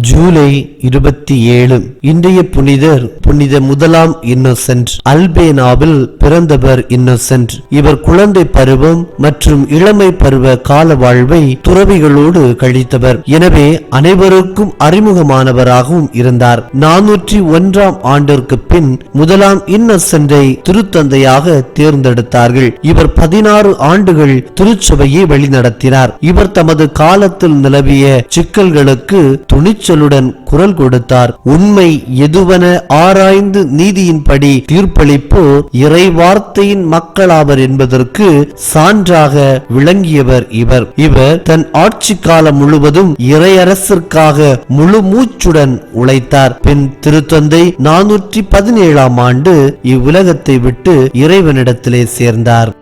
ஜூலை இருபத்தி ஏழு. இன்றைய புனிதர் புனித முதலாம் இன்னோசென்ட். அல்பேனாவில் பிறந்தவர் இன்னோசென்ட். இவர் குழந்தை பருவம் மற்றும் இளமை பருவ கால வாழ்வை துறவிகளோடு கழித்தவர். எனவே அனைவருக்கும் அறிமுகமானவராகவும் இருந்தார். நானூற்றி ஒன்றாம் ஆண்டிற்கு பின் முதலாம் இன்னசென்டை திருத்தந்தையாக தேர்ந்தெடுத்தார்கள். இவர் பதினாறு ஆண்டுகள் திருச்சபையை வழிநடத்தினார். இவர் தமது காலத்தில் நிலவிய சிக்கல்களுக்கு துணி துணிச்சலுடன் குரல் கொடுத்தார். உண்மை எதுவென ஆராய்ந்து நீதியின்படி தீர்ப்பளிப்போர் இறை வார்த்தையின் மக்களாவர் என்பதற்கு சான்றாக விளங்கியவர் இவர். இவர் தன் ஆட்சி காலம் முழுவதும் இறையரசிற்காக முழு மூச்சுடன் உழைத்தார். பின் திருத்தந்தை நானூற்றி பதினேழாம் ஆண்டு இவ்வுலகத்தை விட்டு இறைவனிடத்திலே சேர்ந்தார்.